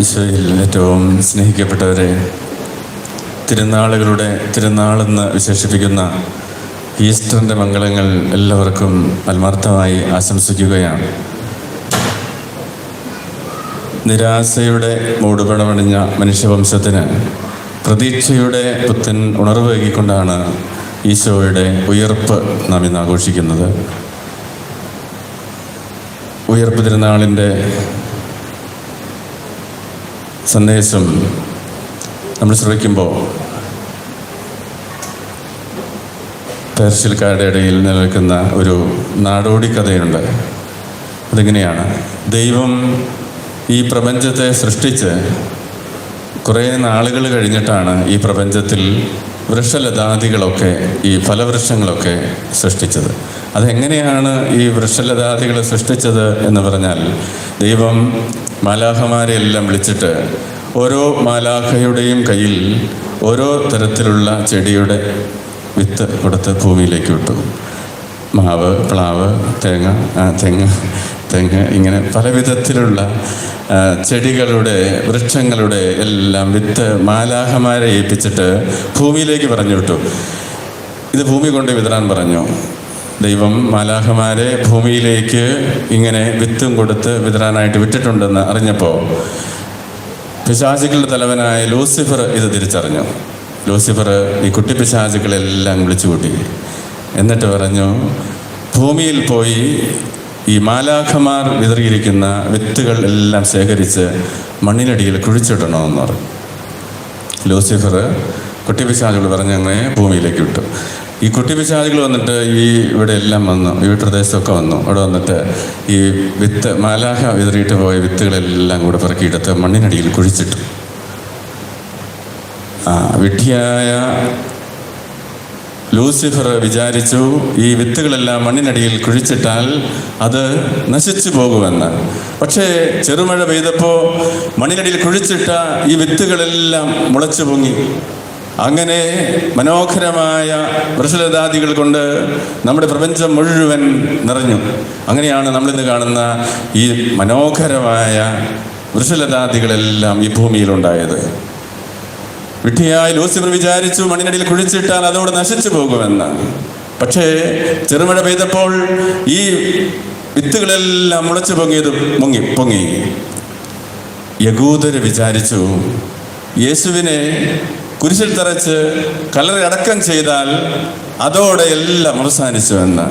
ഈശോയിൽ ഏറ്റവും സ്നേഹിക്കപ്പെട്ടവരെ തിരുനാളുകളുടെ തിരുനാളെന്ന് വിശേഷിപ്പിക്കുന്ന ഈസ്റ്ററിന്റെ മംഗളങ്ങൾ എല്ലാവർക്കും ആത്മാർത്ഥമായി ആശംസിക്കുകയാണ്. നിരാശയുടെ മൂടുപടമണിഞ്ഞ മനുഷ്യവംശത്തിന് പ്രതീക്ഷയുടെ പുത്തൻ ഉണർവേകിക്കൊണ്ടാണ് ഈശോയുടെ ഉയർപ്പ് നാം ഇന്ന് ആഘോഷിക്കുന്നത്. ഉയർപ്പ് തിരുനാളിന്റെ സന്ദേശം നമ്മൾ ശ്രമിക്കുമ്പോൾ പേർഷ്യൽക്കാരുടെ ഇടയിൽ നിലനിൽക്കുന്ന ഒരു നാടോടി കഥയുണ്ട്. അതിങ്ങനെയാണ്? ദൈവം ഈ പ്രപഞ്ചത്തെ സൃഷ്ടിച്ച് കുറേ നാളുകൾ കഴിഞ്ഞിട്ടാണ് ഈ പ്രപഞ്ചത്തിൽ വൃക്ഷലതാദികളൊക്കെ ഈ ഫലവൃക്ഷങ്ങളൊക്കെ സൃഷ്ടിച്ചത്. അതെങ്ങനെയാണ് ഈ വൃക്ഷലതാദികൾ സൃഷ്ടിച്ചത് എന്ന് പറഞ്ഞാൽ ദൈവം മാലാഹമാരെ എല്ലാം വിളിച്ചിട്ട് ഓരോ മാലാഹയുടെയും കയ്യിൽ ഓരോ തരത്തിലുള്ള ചെടിയുടെ വിത്ത് കൊടുത്ത് ഭൂമിയിലേക്ക് വിട്ടു. മാവ് പ്ലാവ് തേങ്ങ തെങ്ങ് തെങ്ങ് ഇങ്ങനെ പല വിധത്തിലുള്ള ചെടികളുടെ വൃക്ഷങ്ങളുടെ എല്ലാം വിത്ത് മാലാഹമാരെ ഏൽപ്പിച്ചിട്ട് ഭൂമിയിലേക്ക് പറഞ്ഞു വിട്ടു. ഇത് ഭൂമി കൊണ്ട് വിതരാൻ പറഞ്ഞു. ദൈവം മാലാഹമാരെ ഭൂമിയിലേക്ക് ഇങ്ങനെ വിത്തും കൊടുത്ത് വിതരാനായിട്ട് വിട്ടിട്ടുണ്ടെന്ന് അറിഞ്ഞപ്പോൾ പിശാചുക്കളുടെ തലവനായ ലൂസിഫർ ഇത് തിരിച്ചറിഞ്ഞു. ലൂസിഫർ ഈ കുട്ടി പിശാചുക്കളെല്ലാം വിളിച്ചു കൂട്ടി എന്നിട്ട് പറഞ്ഞു ഭൂമിയിൽ പോയി ഈ മാലാഖമാർ വിതറിയിരിക്കുന്ന വിത്തുകൾ എല്ലാം ശേഖരിച്ച് മണ്ണിനടിയിൽ കുഴിച്ചിടണമെന്ന് പറഞ്ഞു. ലൂസിഫർ കുട്ടിപിശാചുകൾ പറഞ്ഞ് അങ്ങനെ ഭൂമിയിലേക്ക് വിട്ടു. ഈ കുട്ടിപിശാചുകൾ വന്നിട്ട് ഈ ഇവിടെ എല്ലാം വന്നു. ഈ പ്രദേശത്തൊക്കെ വന്നു. ഇവിടെ വന്നിട്ട് ഈ വിത്ത് മാലാഹ വിതറിയിട്ട് പോയ വിത്തുകളെല്ലാം കൂടെ പെറുക്കിയെടുത്ത് മണ്ണിനടിയിൽ കുഴിച്ചിട്ടു. ആ വിഡ്ഢിയായ ലൂസിഫർ വിചാരിച്ചു ഈ വിത്തുകളെല്ലാം മണ്ണിനടിയിൽ കുഴിച്ചിട്ടാൽ അത് നശിച്ചു പോകുമെന്ന്. പക്ഷേ ചെറുമഴ പെയ്തപ്പോൾ മണ്ണിനടിയിൽ കുഴിച്ചിട്ട ഈ വിത്തുകളെല്ലാം മുളച്ചു പൊങ്ങി. അങ്ങനെ മനോഹരമായ വൃഷലതാദികൾ കൊണ്ട് നമ്മുടെ പ്രപഞ്ചം മുഴുവൻ നിറഞ്ഞു. അങ്ങനെയാണ് നമ്മളിന്ന് കാണുന്ന ഈ മനോഹരമായ വൃഷലതാദികളെല്ലാം ഈ ഭൂമിയിലുണ്ടായത്. വിഡ്ഢിയായി ലൂസിഫർ വിചാരിച്ചു മണ്ണിനടിയിൽ കുഴിച്ചിട്ടാൽ അതോടെ നശിച്ചു പോകുമെന്ന്. പക്ഷേ ചെറുമഴ പെയ്തപ്പോൾ ഈ വിത്തുകളെല്ലാം മുളച്ചു പൊങ്ങിയത് പൊങ്ങി പൊങ്ങി. യകൂദര് വിചാരിച്ചു യേശുവിനെ കുരിശിൽ തറച്ച് കലറി അടക്കം ചെയ്താൽ അതോടെ എല്ലാം അവസാനിച്ചു എന്ന്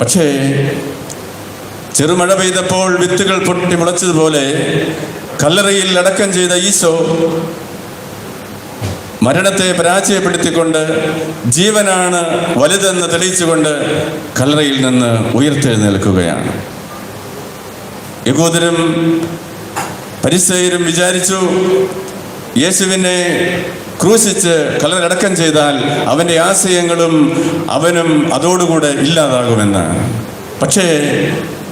പക്ഷേ ചെറുമഴ പെയ്തപ്പോൾ വിത്തുകൾ പൊട്ടി മുളച്ചതുപോലെ കല്ലറയിൽ അടക്കം ചെയ്ത ഈശോ മരണത്തെ പരാജയപ്പെടുത്തിക്കൊണ്ട് ജീവനാണ് വലുതെന്ന് തെളിയിച്ചുകൊണ്ട് കല്ലറയിൽ നിന്ന് ഉയർത്തെഴുന്നേൽക്കുകയാണ്. യഹൂദരും പരിസയരും വിചാരിച്ചു യേശുവിനെ ക്രൂശിച്ച് കലറടക്കം ചെയ്താൽ അവന്റെ ആശയങ്ങളും അവനും അതോടുകൂടെ ഇല്ലാതാകുമെന്ന്. പക്ഷേ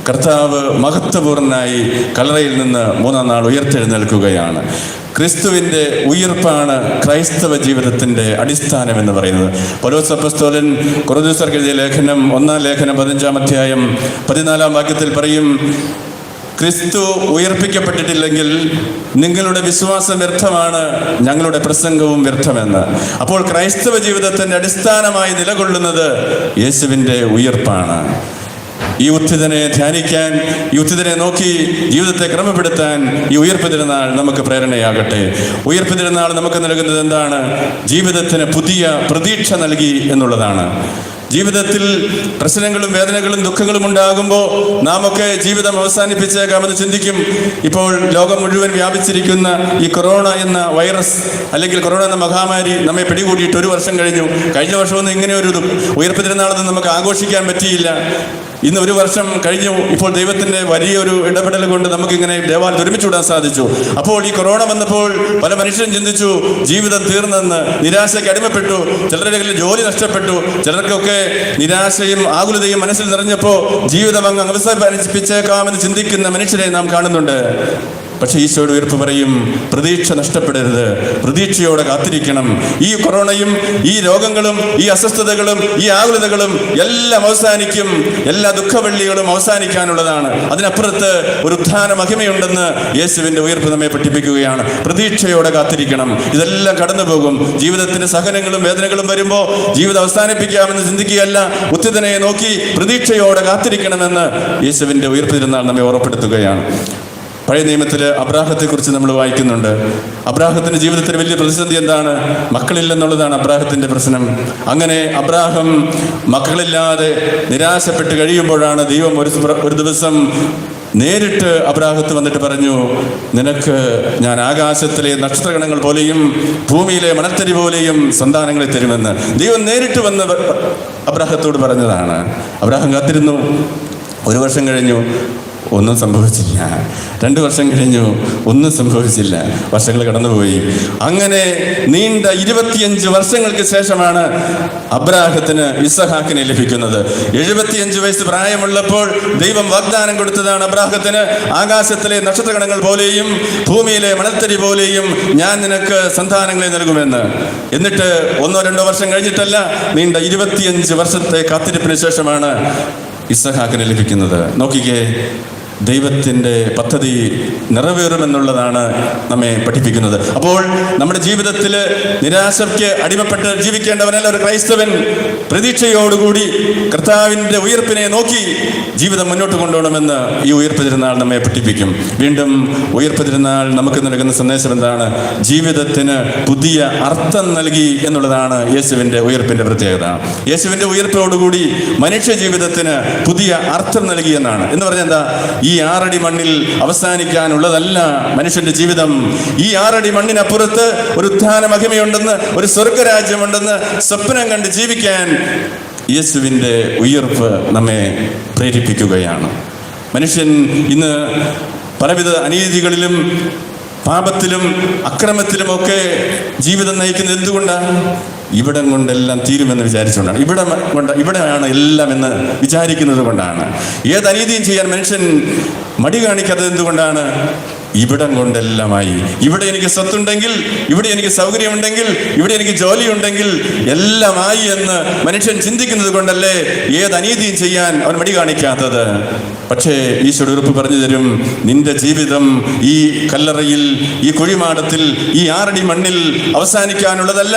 കർത്താവ് മഹത്വപൂർണനായി കല്ലറയിൽ നിന്ന് മൂന്നാം നാൾ ഉയർത്തെഴുന്നേൽക്കുകയാണ്. ക്രിസ്തുവിന്റെ ഉയർപ്പാണ് ക്രൈസ്തവ ജീവിതത്തിന്റെ അടിസ്ഥാനം എന്ന് പറയുന്നത്. പലോസപ്പസ്തോലൻ കുറേ എഴുതിയ ലേഖനം ഒന്നാം ലേഖനം പതിനഞ്ചാം അധ്യായം പതിനാലാം വാക്യത്തിൽ പറയും ക്രിസ്തു ഉയർപ്പിക്കപ്പെട്ടിട്ടില്ലെങ്കിൽ നിങ്ങളുടെ വിശ്വാസം വ്യർത്ഥമാണ് ഞങ്ങളുടെ പ്രസംഗവും വ്യർത്ഥമെന്ന്. അപ്പോൾ ക്രൈസ്തവ ജീവിതത്തിന്റെ അടിസ്ഥാനമായി നിലകൊള്ളുന്നത് യേശുവിന്റെ ഉയർപ്പാണ്. ഈ ഉത്ഥിതനെ ധ്യാനിക്കാൻ ഈ ഉത്ഥിതനെ നോക്കി ജീവിതത്തെ ക്രമപ്പെടുത്താൻ ഈ ഉയർപ്പ് തിരുനാൾ നമുക്ക് പ്രേരണയാകട്ടെ. ഉയർപ്പ് തിരുനാൾ നമുക്ക് നൽകുന്നത് എന്താണ്? ജീവിതത്തിന് പുതിയ പ്രതീക്ഷ നൽകി എന്നുള്ളതാണ്. ജീവിതത്തിൽ പ്രശ്നങ്ങളും വേദനകളും ദുഃഖങ്ങളും ഉണ്ടാകുമ്പോൾ നാം ഒക്കെ ജീവിതം അവസാനിപ്പിച്ചേക്കാമെന്ന് ചിന്തിക്കും. ഇപ്പോൾ ലോകം മുഴുവൻ വ്യാപിച്ചിരിക്കുന്ന ഈ കൊറോണ എന്ന വൈറസ് അല്ലെങ്കിൽ കൊറോണ എന്ന മഹാമാരി നമ്മെ പിടികൂടിയിട്ട് ഒരു വർഷം കഴിഞ്ഞു. കഴിഞ്ഞ വർഷമൊന്നും ഇങ്ങനെ ഒരു ഉയർപ്പ് തിരുനാളൊന്നും നമുക്ക് ആഘോഷിക്കാൻ പറ്റിയില്ല. ഇന്ന് ഒരു വർഷം കഴിഞ്ഞു. ഇപ്പോൾ ദൈവത്തിന്റെ വലിയൊരു ഇടപെടൽ കൊണ്ട് നമുക്കിങ്ങനെ ദേവാലയം ഒരുമിച്ച് വിടാൻ സാധിച്ചു. അപ്പോൾ ഈ കൊറോണ വന്നപ്പോൾ പല മനുഷ്യരും ചിന്തിച്ചു ജീവിതം തീർന്നെന്ന്. നിരാശയ്ക്ക് അടിമപ്പെട്ടു. ചിലരുടെ ജോലി നഷ്ടപ്പെട്ടു. ചിലർക്കൊക്കെ നിരാശയും ആകുലതയും മനസ്സിൽ നിറഞ്ഞപ്പോൾ ജീവിതം അങ്ങ് അവസാനിപ്പിച്ചേക്കാമെന്ന് ചിന്തിക്കുന്ന മനുഷ്യരെ നാം കാണുന്നുണ്ട്. പക്ഷേ ഈശോയുടെ ഉയർപ്പ് പറയും പ്രതീക്ഷ നഷ്ടപ്പെടരുത്. പ്രതീക്ഷയോടെ കാത്തിരിക്കണം. ഈ കൊറോണയും ഈ രോഗങ്ങളും ഈ അസ്വസ്ഥതകളും ഈ ആകുലതകളും എല്ലാം അവസാനിക്കും. എല്ലാ ദുഃഖവെള്ളികളും അവസാനിക്കാനുള്ളതാണ്. അതിനപ്പുറത്ത് ഒരു ഉത്ഥാന മഹിമയുണ്ടെന്ന് യേശുവിന്റെ ഉയർപ്പ് നമ്മെ പഠിപ്പിക്കുകയാണ്. പ്രതീക്ഷയോടെ കാത്തിരിക്കണം. ഇതെല്ലാം കടന്നു പോകും ജീവിതത്തിന്റെ സഹനങ്ങളും വേദനകളും വരുമ്പോൾ ജീവിതം അവസാനിപ്പിക്കാമെന്ന് ചിന്തിക്കുകയല്ല. ഉത്തിതനെ നോക്കി പ്രതീക്ഷയോടെ കാത്തിരിക്കണമെന്ന് യേശുവിന്റെ ഉയർപ്പ് തിരുന്നാൾ നമ്മെ ഓർമ്മപ്പെടുത്തുകയാണ്. പഴയ നിയമത്തിൽ അബ്രാഹത്തെക്കുറിച്ച് നമ്മൾ വായിക്കുന്നുണ്ട്. അബ്രാഹത്തിന്റെ ജീവിതത്തിൽ വലിയ പ്രതിസന്ധി എന്താണ്? മക്കളില്ലെന്നുള്ളതാണ് അബ്രാഹത്തിന്റെ പ്രശ്നം. അങ്ങനെ അബ്രാഹം മക്കളില്ലാതെ നിരാശപ്പെട്ട് കഴിയുമ്പോഴാണ് ദൈവം ഒരു ഒരു ദിവസം നേരിട്ട് അബ്രാഹത്ത് വന്നിട്ട് പറഞ്ഞു നിനക്ക് ഞാൻ ആകാശത്തിലെ നക്ഷത്രഗണങ്ങൾ പോലെയും ഭൂമിയിലെ മണത്തരി പോലെയും സന്താനങ്ങളെ തരുമെന്ന്. ദൈവം നേരിട്ട് വന്ന് അബ്രാഹത്തോട് പറഞ്ഞതാണ്. അബ്രാഹം കാത്തിരുന്നു. ഒരു വർഷം കഴിഞ്ഞു. ഒന്നും സംഭവിച്ചില്ല. രണ്ട് വർഷം കഴിഞ്ഞു ഒന്നും സംഭവിച്ചില്ല. വർഷങ്ങൾ കടന്നുപോയി. അങ്ങനെ നീണ്ട ഇരുപത്തിയഞ്ച് വർഷങ്ങൾക്ക് ശേഷമാണ് അബ്രാഹത്തിന് ഇസഹാക്കിനെ ലഭിക്കുന്നത്. എഴുപത്തിയഞ്ച് വയസ്സ് പ്രായമുള്ളപ്പോൾ ദൈവം വാഗ്ദാനം കൊടുത്തതാണ് അബ്രാഹത്തിന്. ആകാശത്തിലെ നക്ഷത്രഗണങ്ങൾ പോലെയും ഭൂമിയിലെ മണത്തരി പോലെയും ഞാൻ നിനക്ക് സന്താനങ്ങളെ നൽകുമെന്ന്. എന്നിട്ട് ഒന്നോ രണ്ടോ വർഷം കഴിഞ്ഞിട്ടല്ല നീണ്ട ഇരുപത്തിയഞ്ച് വർഷത്തെ കാത്തിരിപ്പിന് ശേഷമാണ് ഇസഹാക്കിന് ലഭിക്കുന്നത്. നോക്കിക്കേ. ദൈവത്തിന്റെ പദ്ധതി നിറവേറുമെന്നുള്ളതാണ് നമ്മെ പഠിപ്പിക്കുന്നത്. അപ്പോൾ നമ്മുടെ ജീവിതത്തിൽ നിരാശയ്ക്ക് അടിമപ്പെട്ട് ജീവിക്കേണ്ടവനല്ല ഒരു ക്രൈസ്തവൻ. പ്രതീക്ഷയോടുകൂടി കർത്താവിന്റെ ഉയർപ്പിനെ നോക്കി ജീവിതം മുന്നോട്ട് കൊണ്ടുപോകണമെന്ന് ഈ ഉയർപ്പ് തിരുനാൾ നമ്മെ പഠിപ്പിക്കും. വീണ്ടും ഉയർപ്പ് തിരുനാൾ നമുക്ക് നൽകുന്ന സന്ദേശം എന്താണ്? ജീവിതത്തിന് പുതിയ അർത്ഥം നൽകി എന്നുള്ളതാണ് യേശുവിന്റെ ഉയർപ്പിന്റെ പ്രത്യേകത. യേശുവിന്റെ ഉയർപ്പോടുകൂടി മനുഷ്യ ജീവിതത്തിന് പുതിയ അർത്ഥം നൽകി എന്നാണ്. എന്ന് പറഞ്ഞാൽ എന്താ? ഈ ആറടി മണ്ണിൽ അവസാനിക്കാനുള്ളതല്ല മനുഷ്യന്റെ ജീവിതം. ഈ ആറടി മണ്ണിനപ്പുറത്ത് ഒരു ഉത്ഥാന മഹിമയുണ്ടെന്ന് ഒരു സ്വർഗരാജ്യമുണ്ടെന്ന് സ്വപ്നം കണ്ട് ജീവിക്കാൻ യേശുവിന്റെ ഉയർപ്പ് നമ്മെ പ്രേരിപ്പിക്കുകയാണ്. മനുഷ്യൻ ഇന്ന് പലവിധ അനീതികളിലും പാപത്തിലും അക്രമത്തിലുമൊക്കെ ജീവിതം നയിക്കുന്നത് എന്തുകൊണ്ടാണ്? ഇവിടം കൊണ്ടെല്ലാം തീരുമെന്ന് വിചാരിച്ചുകൊണ്ടാണ്. ഇവിടെ കൊണ്ട് ഇവിടെയാണ് എല്ലാം എന്ന് വിചാരിക്കുന്നത് കൊണ്ടാണ്. ഏത് അനീതിയും ചെയ്യാൻ മനുഷ്യൻ മടി കാണിക്കാത്തത് എന്തുകൊണ്ടാണ്? ഇവിടം കൊണ്ടെല്ലാമായി. ഇവിടെ എനിക്ക് സ്വത്തുണ്ടെങ്കിൽ ഇവിടെ എനിക്ക് സൗകര്യമുണ്ടെങ്കിൽ ഇവിടെ എനിക്ക് ജോലി ജോലിയുണ്ടെങ്കിൽ എല്ലാമായി എന്ന് മനുഷ്യൻ ചിന്തിക്കുന്നത് കൊണ്ടല്ലേ ഏത് അനീതിയും ചെയ്യാൻ അവൻ മടി കാണിക്കാത്തത്? പക്ഷേ ഈശോയുടെ ഉറപ്പ് പറഞ്ഞു തരും നിന്റെ ജീവിതം ഈ കല്ലറയിൽ ഈ കുഴിമാടത്തിൽ ഈ ആറടി മണ്ണിൽ അവസാനിക്കാനുള്ളതല്ല.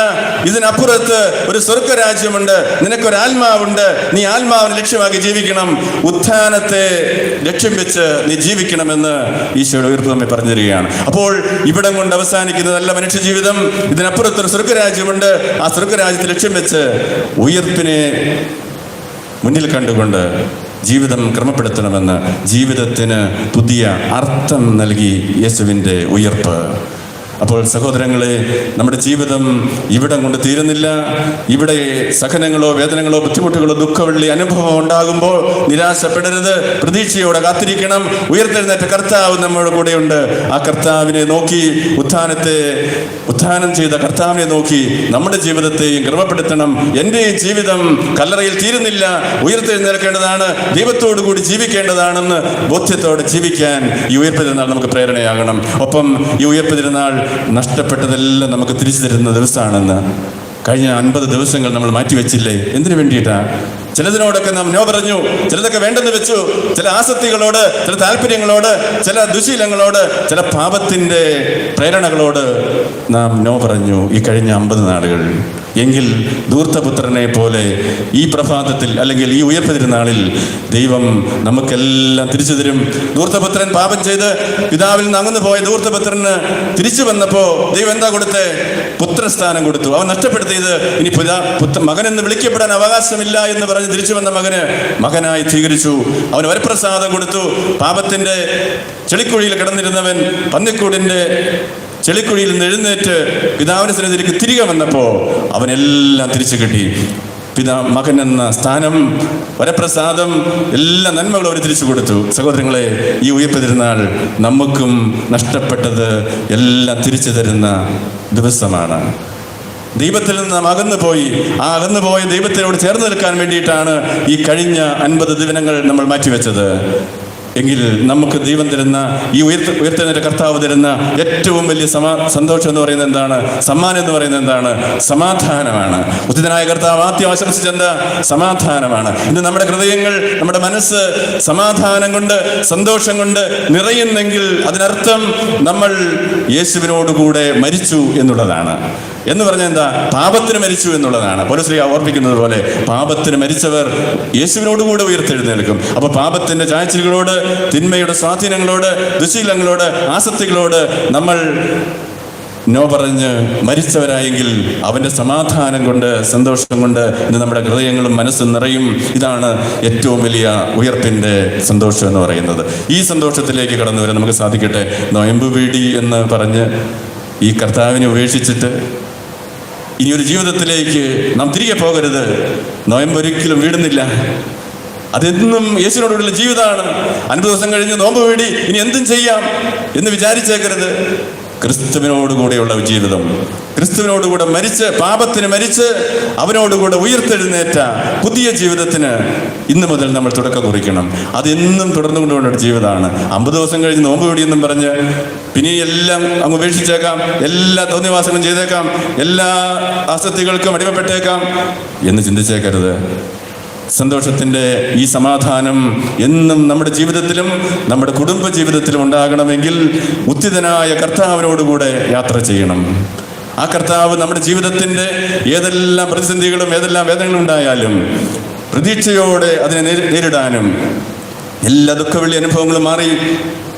ഇതിനപ്പുറത്ത് ഒരു സ്വർഗരാജ്യമുണ്ട് നിനക്കൊരു ആത്മാവുണ്ട് നീ ആത്മാവിനെ ലക്ഷ്യമാക്കി ജീവിക്കണം. ഉത്ഥാനത്തെ ലക്ഷ്യം വെച്ച് നീ ജീവിക്കണമെന്ന് ഈശോയുടെ ഉയർപ്പ് നമ്മെ പറഞ്ഞു തരികയാണ് അപ്പോൾ ഇവിടം കൊണ്ട് അവസാനിക്കുന്നതല്ല മനുഷ്യ ജീവിതം ഇതിനപ്പുറത്തൊരു സ്വർഗരാജ്യമുണ്ട്. ആ സ്വർഗരാജ്യത്തെ ലക്ഷ്യം വെച്ച് ഉയർപ്പിനെ മുന്നിൽ കണ്ടുകൊണ്ട് ജീവിതം ക്രമപ്പെടുത്തണമെന്ന് ജീവിതത്തിന് പുതിയ അർത്ഥം നൽകി യേശുവിന്റെ ഉയർപ്പ്. അപ്പോൾ സഹോദരങ്ങളെ നമ്മുടെ ജീവിതം ഇവിടം കൊണ്ട് തീരുന്നില്ല. ഇവിടെ സഹനങ്ങളോ വേദനകളോ ബുദ്ധിമുട്ടുകളോ ദുഃഖവെള്ളി അനുഭവം ഉണ്ടാകുമ്പോൾ നിരാശപ്പെടരുത്. പ്രതീക്ഷയോടെ കാത്തിരിക്കണം. ഉയർത്തെഴുന്നേറ്റ കർത്താവ് നമ്മുടെ കൂടെയുണ്ട്. ആ കർത്താവിനെ നോക്കി ഉത്ഥാനത്തെ ഉത്ഥാനം ചെയ്ത കർത്താവിനെ നോക്കി നമ്മുടെ ജീവിതത്തെയും ക്രമപ്പെടുത്തണം എന്റെ ജീവിതം കല്ലറയിൽ തീരുന്നില്ല. ഉയർത്തെഴുന്നേൽക്കേണ്ടതാണ്. ദൈവത്തോടു കൂടി ജീവിക്കേണ്ടതാണെന്ന് ബോധ്യത്തോടെ ജീവിക്കാൻ ഈ ഉയർപ്പ് തിരുനാൾ നമുക്ക് പ്രേരണയാകണം. ഒപ്പം ഈ ഉയർപ്പ് തിരുനാൾ നഷ്ടപ്പെട്ടതെല്ലാം നമുക്ക് തിരിച്ചു തരുന്ന ദിവസമാണെന്ന്. കഴിഞ്ഞ അൻപത് ദിവസങ്ങൾ നമ്മൾ മാറ്റിവെച്ചില്ലേ? എന്തിനു വേണ്ടിയിട്ടാ? ചിലതിനോടൊക്കെ നാം നോ പറഞ്ഞു. ചിലതൊക്കെ വേണ്ടെന്ന് വെച്ചു. ചില ആസക്തികളോട് ചില താല്പര്യങ്ങളോട് ചില ദുശീലങ്ങളോട് ചില പാപത്തിന്റെ പ്രേരണകളോട് നാം നോ പറഞ്ഞു ഈ കഴിഞ്ഞ അമ്പത് നാളുകൾ. എങ്കിൽ ധൂർത്തപുത്രനെ പോലെ ഈ പ്രഭാതത്തിൽ അല്ലെങ്കിൽ ഈ ഉയർപ്പതിരുന്നാളിൽ ദൈവം നമുക്കെല്ലാം തിരിച്ചു തരും. ധൂർത്തപുത്രൻ പാപം ചെയ്ത് പിതാവിൽ നിന്ന് അങ്ങന്ന് പോയ ധൂർത്തപുത്രന് തിരിച്ചു വന്നപ്പോൾ ദൈവം എന്താ കൊടുത്തേ? പുത്രസ്ഥാനം കൊടുത്തു. അവൻ നഷ്ടപ്പെടുത്തിയത് ഇനി പിതാ പുത്ര മകനെന്ന് വിളിക്കപ്പെടാൻ അവകാശമില്ല എന്ന് പറഞ്ഞ് തിരിച്ചു വന്ന മകന് മകനായി സ്വീകരിച്ചു. അവന് വരപ്രസാദം കൊടുത്തു. പാപത്തിന്റെ ചെളിക്കുഴിയിൽ കിടന്നിരുന്നവൻ പന്നിക്കൂടിന്റെ ചെളിക്കുഴിയിൽ നിന്ന് എഴുന്നേറ്റ് പിതാവിന്റെ സന്നിധിയിലേക്ക് തിരികെ വന്നപ്പോൾ അവനെല്ലാം തിരിച്ചു കിട്ടി. പിതാ മകൻ എന്ന സ്ഥാനം വരപ്രസാദം എല്ലാ നന്മകളും അവർ തിരിച്ചു കൊടുത്തു. സഹോദരങ്ങളെ ഈ ഉയർപ്പ് തിരുനാൾ നമുക്കും നഷ്ടപ്പെട്ടത് എല്ലാം തിരിച്ചു തരുന്ന ദിവസമാണ്. ദൈവത്തിൽ നിന്ന് നാം അകന്നു പോയി. ആ അകന്നു പോയ ദൈവത്തിനോട് ചേർന്ന് നിൽക്കാൻ വേണ്ടിയിട്ടാണ് ഈ കഴിഞ്ഞ അൻപത് ദിനങ്ങൾ നമ്മൾ മാറ്റിവെച്ചത്. എങ്കിൽ നമുക്ക് ജീവൻ തരുന്ന ഈ ഉയർത്ത ഉയർത്തനൊരു കർത്താവ് തരുന്ന ഏറ്റവും വലിയ സമാ സന്തോഷം എന്ന് പറയുന്നത് എന്താണ്? സമ്മാനം എന്ന് പറയുന്നത് എന്താണ്? സമാധാനമാണ്. ഉചിതനായ കർത്താവ് ആദ്യം ആശംസിച്ചെന്ത സമാധാനമാണ്. ഇന്ന് നമ്മുടെ ഹൃദയങ്ങൾ നമ്മുടെ മനസ്സ് സമാധാനം കൊണ്ട് സന്തോഷം കൊണ്ട് നിറയുന്നെങ്കിൽ അതിനർത്ഥം നമ്മൾ യേശുവിനോടുകൂടെ മരിച്ചു എന്നുള്ളതാണ്. എന്ന് പറഞ്ഞാൽ എന്താ? പാപത്തിന് മരിച്ചു എന്നുള്ളതാണ്. പോലീസ് ഓർപ്പിക്കുന്നത് പോലെ പാപത്തിന് മരിച്ചവർ യേശുവിനോടുകൂടെ ഉയർത്തെഴുന്നേൽക്കും. അപ്പൊ പാപത്തിന്റെ ചായച്ചിലുകളോട് തിന്മയുടെ സ്വാധീനങ്ങളോട് ദുശീലങ്ങളോട് ആസക്തികളോട് നമ്മൾ നോ പറഞ്ഞ് മരിച്ചവരായെങ്കിൽ അവന്റെ സമാധാനം കൊണ്ട് സന്തോഷം കൊണ്ട് ഇന്ന് നമ്മുടെ ഹൃദയങ്ങളും മനസ്സും നിറയും. ഇതാണ് ഏറ്റവും വലിയ ഉയർപ്പിന്റെ സന്തോഷം എന്ന് പറയുന്നത്. ഈ സന്തോഷത്തിലേക്ക് കടന്നു വരാൻ നമുക്ക് സാധിക്കട്ടെ? നോയമ്പ് വീടി എന്ന് പറഞ്ഞ് ഈ കർത്താവിനെ ഉപേക്ഷിച്ചിട്ട് ഇനി ഒരു ജീവിതത്തിലേക്ക് നാം തിരികെ പോകരുത്. നോയമ്പ് ഒരിക്കലും വീടുന്നില്ല. അതെന്നും യേശുവിനോടുള്ള ജീവിതമാണ്. അൻപത് ദിവസം കഴിഞ്ഞ് നോമ്പ് വീടി. ഇനി എന്തും ചെയ്യാം എന്ന് വിചാരിച്ചേക്കരുത്. ക്രിസ്തുവിനോടുകൂടെയുള്ള ജീവിതം. ക്രിസ്തുവിനോടുകൂടെ മരിച്ച് പാപത്തിന് മരിച്ച് അവനോടുകൂടെ ഉയർത്തെഴുന്നേറ്റ പുതിയ ജീവിതത്തിന് ഇന്ന് മുതൽ നമ്മൾ തുടക്കം കുറിക്കണം. അതെന്നും തുടർന്നു കൊണ്ടുപോകേണ്ട ജീവിതമാണ്. അമ്പത് ദിവസം കഴിഞ്ഞ് നോമ്പ് പിടിയെന്നും പറഞ്ഞ് പിന്നെ എല്ലാം അങ്ങ് ഉപേക്ഷിച്ചേക്കാം. എല്ലാ തോന്നിവാസങ്ങളും ചെയ്തേക്കാം. എല്ലാ ആസക്തികൾക്കും അടിമപ്പെട്ടേക്കാം എന്ന് ചിന്തിച്ചേക്കരുത്. സന്തോഷത്തിന്റെ ഈ സമാധാനം എന്നും നമ്മുടെ ജീവിതത്തിലും നമ്മുടെ കുടുംബ ജീവിതത്തിലും ഉണ്ടാകണമെങ്കിൽ ഉത്തിതനായ കർത്താവിനോടുകൂടെ യാത്ര ചെയ്യണം. ആ കർത്താവ് നമ്മുടെ ജീവിതത്തിന്റെ ഏതെല്ലാം പ്രതിസന്ധികളും ഏതെല്ലാം വേദനകളും ഉണ്ടായാലും പ്രതീക്ഷയോടെ അതിനെ നേരിടാനും എല്ലാ ദുഃഖവെള്ളി അനുഭവങ്ങളും മാറി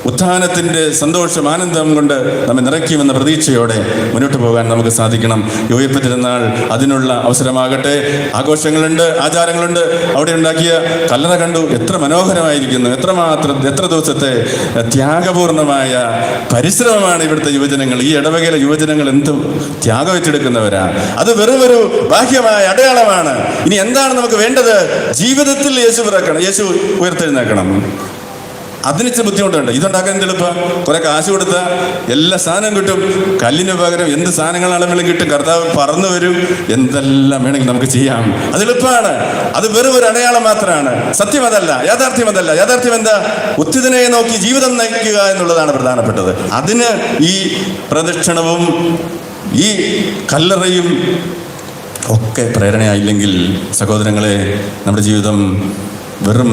ഉത്ഥാനത്തിന്റെ സന്തോഷം ആനന്ദം കൊണ്ട് നമ്മെ നിറയ്ക്കുമെന്ന പ്രതീക്ഷയോടെ മുന്നോട്ട് പോകാൻ നമുക്ക് സാധിക്കണം. ഈ തിരുന്നാൾ അതിനുള്ള അവസരമാകട്ടെ. ആഘോഷങ്ങളുണ്ട് ആചാരങ്ങളുണ്ട്. അവിടെ ഉണ്ടാക്കിയ കല്ലറ കണ്ടു എത്ര മനോഹരമായിരിക്കുന്നു. എത്രമാത്രം എത്ര ദിവസത്തെ ത്യാഗപൂർണമായ പരിശ്രമമാണ് ഇവിടുത്തെ യുവജനങ്ങൾ. ഈ ഇടവകയിലെ യുവജനങ്ങൾ എന്ത് ത്യാഗം ഏറ്റെടുക്കുന്നവരാ. അത് വെറും ഒരു ബാഹ്യമായ അടയാളമാണ്. ഇനി എന്താണ് നമുക്ക് വേണ്ടത്? ജീവിതത്തിൽ യേശു പിറക്കണം. യേശു ഉയർത്തെഴുന്നേക്കണം അതിന് ഇച്ചിരി ബുദ്ധിമുട്ടുണ്ട്. ഇതുണ്ടാക്കാൻ എളുപ്പം? കുറെ കാശ് കൊടുത്ത എല്ലാ സാധനവും കിട്ടും. കല്ലിന് പകരം എന്ത് സാധനങ്ങളാണെങ്കിലും കിട്ടും. കർത്താവ് പറന്നു വരും. എന്തെല്ലാം വേണമെങ്കിൽ നമുക്ക് ചെയ്യാം. അത് എളുപ്പമാണ്. അത് വെറും ഒരു അടയാളം മാത്രമാണ്. സത്യം അതല്ല. യാഥാർത്ഥ്യം അതല്ല. യാഥാർത്ഥ്യം എന്താ? ഉത്തിതനെ നോക്കി ജീവിതം നയിക്കുക എന്നുള്ളതാണ് പ്രധാനപ്പെട്ടത്. അതിന് ഈ പ്രദക്ഷിണവും ഈ കല്ലറയും ഒക്കെ പ്രേരണയായില്ലെങ്കിൽ സഹോദരങ്ങളെ നമ്മുടെ ജീവിതം വെറും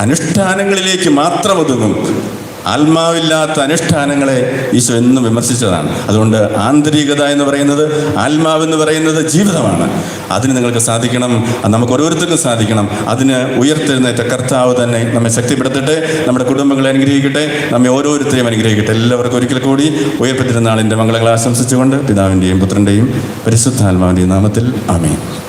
അനുഷ്ഠാനങ്ങളിലേക്ക് മാത്രം ഒതുങ്ങും. ആത്മാവില്ലാത്ത അനുഷ്ഠാനങ്ങളെ ഈശോ എന്നും വിമർശിച്ചതാണ്. അതുകൊണ്ട് ആന്തരികത എന്ന് പറയുന്നത് ആത്മാവെന്ന് പറയുന്നത് ജീവിതമാണ്. അതിന് നിങ്ങൾക്ക് സാധിക്കണം നമുക്ക് ഓരോരുത്തർക്കും സാധിക്കണം. അതിന് ഉയർത്തെഴുന്നേറ്റ കർത്താവ് തന്നെ നമ്മെ ശക്തിപ്പെടുത്തട്ടെ നമ്മുടെ കുടുംബങ്ങളെ അനുഗ്രഹിക്കട്ടെ നമ്മെ ഓരോരുത്തരെയും അനുഗ്രഹിക്കട്ടെ. എല്ലാവർക്കും ഒരിക്കൽ കൂടി ഉയർപ്പെട്ടിരുന്നാളിന്റെ മംഗളങ്ങളെ ആശംസിച്ചുകൊണ്ട് പിതാവിന്റെയും പുത്രന്റെയും പരിശുദ്ധാത്മാവിന്റെയും നാമത്തിൽ ആമേൻ.